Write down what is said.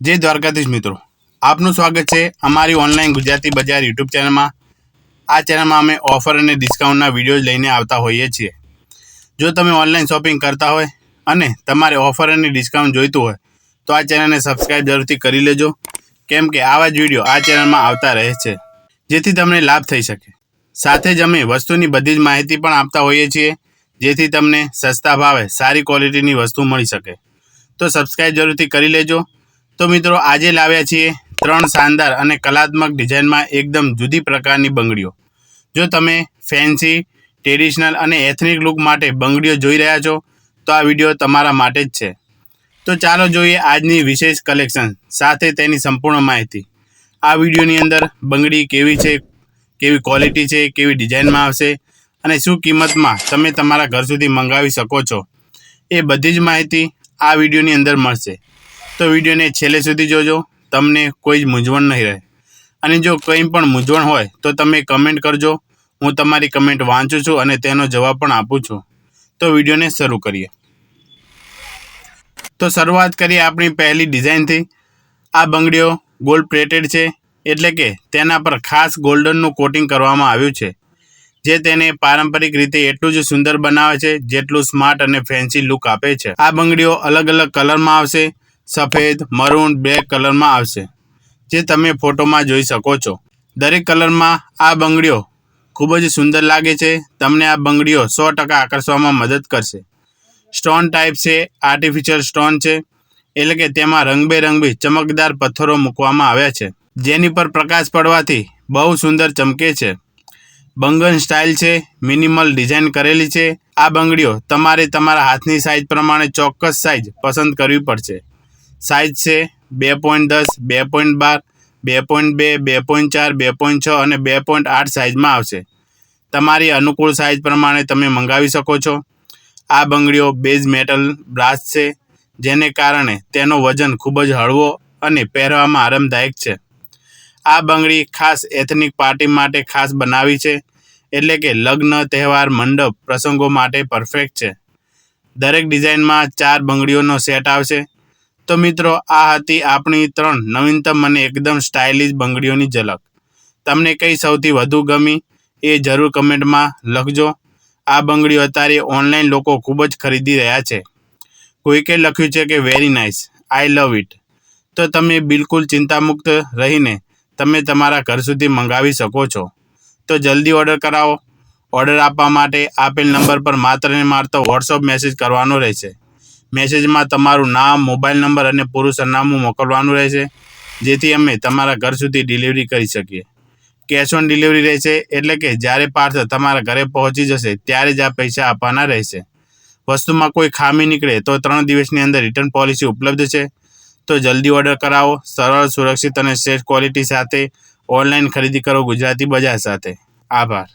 જય દ્વારકાધીશ મિત્રો. આપનું સ્વાગત છે અમારી ઓનલાઈન ગુજરાતી બજાર યુટ્યુબ ચેનલમાં. આ ચેનલમાં અમે ઓફર અને ડિસ્કાઉન્ટના વીડિયો લઈને આવતા હોઈએ છીએ. જો તમે ઓનલાઈન શોપિંગ કરતા હોય અને તમારે ઓફર અને ડિસ્કાઉન્ટ જોઈતું હોય, તો આ ચેનલને સબસ્ક્રાઈબ જરૂરથી કરી લેજો. કેમ કે આવા જ વીડિયો આ ચેનલમાં આવતા રહે છે. જેથી તમને લાભ થઈ શકે. સાથે જ અમે વસ્તુની બધી જ માહિતી પણ આપતા હોઈએ છીએ, જેથી તમને સસ્તા ભાવે સારી ક્વોલિટીની વસ્તુ મળી શકે. તો સબસ્ક્રાઈબ જરૂરથી કરી લેજો. તો મિત્રો આજે લાવ્યા છીએ ત્રણ શાનદાર અને કલાત્મક ડિઝાઇનમાં એકદમ જુદી પ્રકારની બંગડીઓ. જો તમે ફેન્સી, ટ્રેડિશનલ અને એથનિક લુક માટે બંગડીઓ જોઈ રહ્યા છો, તો આ વીડિયો તમારા માટે જ છે. તો ચાલો જોઈએ આજની વિશેષ કલેક્શન, સાથે તેની સંપૂર્ણ માહિતી. આ વિડીયોની અંદર બંગડી કેવી છે, કેવી ક્વોલિટી છે, કેવી ડિઝાઇનમાં આવશે અને શું કિંમતમાં તમે તમારા ઘર સુધી મંગાવી શકો છો, એ બધી જ માહિતી આ વિડીયોની અંદર મળશે. તો વિડીયોને છેલ્લે સુધી જોજો. તમને કોઈ જ મૂંઝવણ નહીં રહે. અને જો કંઈ પણ મૂંઝવણ હોય, તો તમે કમેન્ટ કરજો. હું તમારી કમેન્ટ વાંચું છું અને તેનો જવાબ પણ આપું છું. તો વિડીયોને શરૂ કરીએ. તો શરૂઆત કરીએ આપણી પહેલી ડિઝાઇનથી. આ બંગડીઓ ગોલ્ડ પ્લેટેડ છે, એટલે કે તેના પર ખાસ ગોલ્ડનનું કોટિંગ કરવામાં આવ્યું છે. જે તેને પારંપરિક રીતે એટલું જ સુંદર બનાવે છે, જેટલું સ્માર્ટ અને ફેન્સી લુક આપે છે. આ બંગડીઓ અલગ અલગ કલરમાં આવશે. સફેદ, મરૂન બ્લેક કલરમાં આવશે, જે તમે ફોટોમાં જોઈ શકો છો. દરેક કલરમાં આ બંગડીઓ ખૂબ જ સુંદર લાગે છે. તમને આ બંગડીઓ સો ટકા આકર્ષવામાં મદદ કરશે. સ્ટોન ટાઈપ છે, આર્ટિફિશિયલ સ્ટોન છે, એટલે કે તેમાં રંગબેરંગી ચમકદાર પથ્થરો મૂકવામાં આવ્યા છે. જેની પર પ્રકાશ પડવાથી બહુ સુંદર ચમકે છે. બંગન સ્ટાઇલ છે, મિનિમલ ડિઝાઇન કરેલી છે. આ બંગડીઓ તમારે તમારા હાથની સાઇઝ પ્રમાણે ચોક્કસ સાઇઝ પસંદ કરવી પડશે. સાઇઝ છે બે પોઈન્ટ દસ, બે પોઈન્ટ બાર, બે પોઈન્ટ બે બે પોઈન્ટ ચાર, બે પોઈન્ટ છ અને બે પોઈન્ટ આઠ સાઇઝમાં આવશે. તમારી અનુકૂળ સાઇઝ પ્રમાણે તમે મંગાવી શકો છો. આ બંગડીઓ બેઝ મેટલ બ્રાસ છે, જેને કારણે તેનો વજન ખૂબ જ હળવો અને પહેરવામાં આરામદાયક છે. આ બંગડી ખાસ એથનિક પાર્ટી માટે ખાસ બનાવી છે, એટલે કે લગ્ન, તહેવાર, મંડપ પ્રસંગો માટે પરફેક્ટ છે. દરેક ડિઝાઇનમાં ચાર બંગડીઓનો સેટ આવશે. તો મિત્રો, આ હતી આપણી ત્રણ નવીનતમ અને એકદમ સ્ટાઇલિશ બંગડીઓની ઝલક. તમને કઈ સૌથી વધુ ગમી એ જરૂર કમેન્ટમાં લખજો. આ બંગડીઓ અત્યારે ઓનલાઈન લોકો ખૂબ જ ખરીદી રહ્યા છે. કોઈકે લખ્યું છે કે very nice I love it તો તમે બિલકુલ ચિંતામુક્ત રહીને તમે તમારા ઘર સુધી મંગાવી શકો છો. તો જલ્દી ઓર્ડર કરાવો. ઓર્ડર આપવા માટે આપેલ નંબર પર માત્ર ને માત્ર વોટ્સઅપ મેસેજ કરવાનો રહેશે. મેસેજમાં તમારું નામ મોબાઈલ નંબર અને પૂરું સરનામું મોકલવાનું રહેશે, જેથી અમે તમારા ઘર સુધી ડિલિવરી કરી શકીએ. કેશ ઓન ડિલિવરી રહેશે, એટલે કે જ્યારે પાર્સલ તમારા ઘરે પહોંચી જશે, ત્યારે જ આ પૈસા આપવાના રહેશે. વસ્તુમાં કોઈ ખામી નીકળે તો ત્રણ દિવસની અંદર રિટર્ન પોલિસી ઉપલબ્ધ છે. તો જલ્દી ઓર્ડર કરાવો, સરળ, સુરક્ષિત અને શ્રેષ્ઠ ક્વોલિટી સાથે ઓનલાઈન ખરીદી કરો ગુજરાતી બજાર સાથે. આભાર.